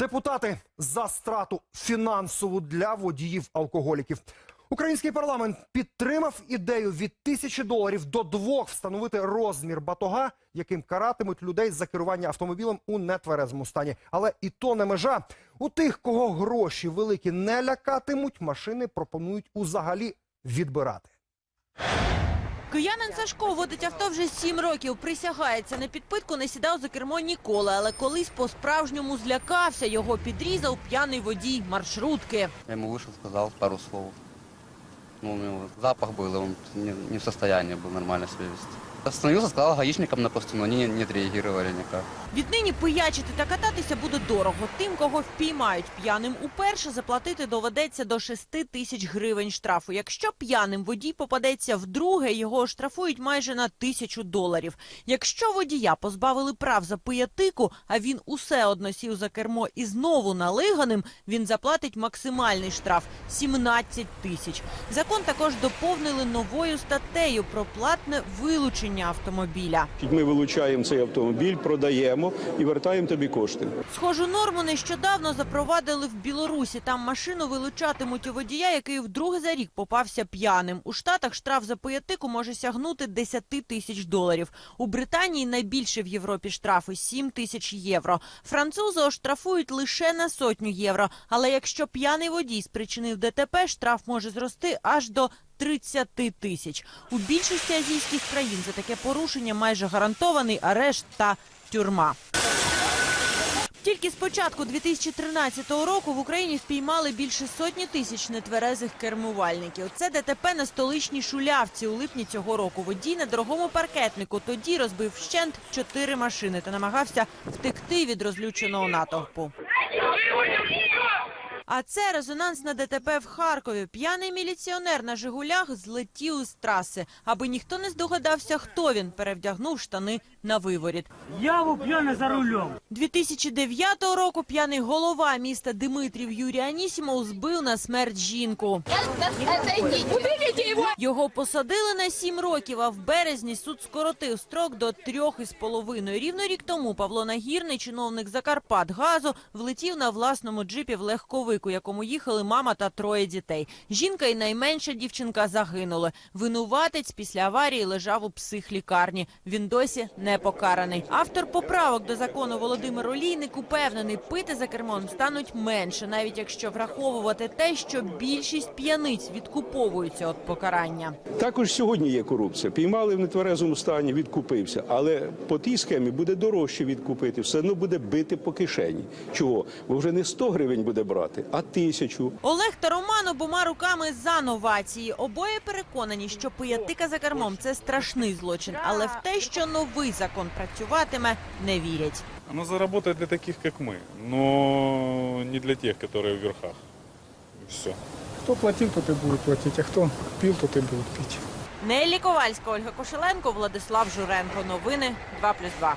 Депутати за страту фінансову для водіїв-алкоголіків. Український парламент підтримав ідею від тисячі доларів до двох встановити розмір батога, яким каратимуть людей за керування автомобілем у нетверезому стані. Але і то не межа. У тих, кого гроші великі не лякатимуть, машини пропонують узагалі відбирати. Киянин Сашко водить авто вже сім років. Присягається на підпитку, не сідав за кермо ніколи, але колись по-справжньому злякався. Його підрізав п'яний водій маршрутки. Я ему вышел, сказал пару слов. Ну, у него запах был, и он не, не в состоянии был нормально себя вести. Остановился, сказал гаишникам на посту, но они не, отреагировали никак. Віднині пиячити та кататися буде дорого. Тим, кого впіймають п'яним уперше, заплатити доведеться до 6 тисяч гривень штрафу. Якщо п'яним водій попадеться вдруге, його штрафують майже на тисячу доларів. Якщо водія позбавили прав за пиятику, а він усе одно сів за кермо і знову налиганим, він заплатить максимальний штраф 17 тисяч. Закон також доповнили новою статтею про платне вилучення автомобіля. Ми вилучаємо цей автомобіль, продаємо і вертаємо тобі кошти. Схожу норму нещодавно запровадили в Білорусі. Там машину вилучатимуть у водія, який вдруге за рік попався п'яним. У Штатах штраф за пиятику може сягнути 10 тисяч доларів. У Британії найбільше в Європі штрафи 7 тисяч євро. Французи оштрафують лише на сотню євро. Але якщо п'яний водій спричинив ДТП, штраф може зрости аж до 30 тисяч. У більшості азійських країн за таке порушення майже гарантований арешт та тюрма. Тільки з початку 2013 року в Україні впіймали більше сотні тисяч нетверезих кермувальників. Це ДТП на столичній шулявці у липні цього року. Водій на дорогому паркетнику тоді розбив вщент чотири машини та намагався втекти від розлюченого натовпу. А це резонансне ДТП в Харкові. П'яний міліціонер на Жигулях злетів з траси. Аби ніхто не здогадався, хто він, перевдягнув штани на виворіт. Я був п'яний за рулем. 2009 року п'яний голова міста Димитрів Юрій Анісімов збив на смерть жінку. Його посадили на сім років, а в березні суд скоротив строк до трьох із половиною. Рівно рік тому Павло Нагірний, чиновник Закарпатгазу, влетів на власному джипі в легковик, у якому їхали мама та троє дітей. Жінка і найменша дівчинка загинули. Винуватець після аварії лежав у психлікарні. Він досі не покараний. Автор поправок до закону Володимир Олійник упевнений, пити за кермом стануть менше, навіть якщо враховувати те, що більшість п'яниць відкуповуються від покарання. Також сьогодні є корупція. Піймали в нетверезому стані, відкупився. Але по тій схемі буде дорожче відкупити, все одно буде бити по кишені. Чого? Бо вже не 100 гривень буде брати, а тисячу. Олег та Роман обома руками за новації. Обоє переконані, що пиятика за кермом це страшний злочин, але в те, що новий закон працюватиме, не вірять. Оно заработает для таких, как мы, но не для тех, которые в верхах. Все. Хто платив, тот і буде платити, а хто пив, тот і буде пити. Неллі Ковальська, Ольга Кошеленко, Владислав Журенко. Новини 2+,2.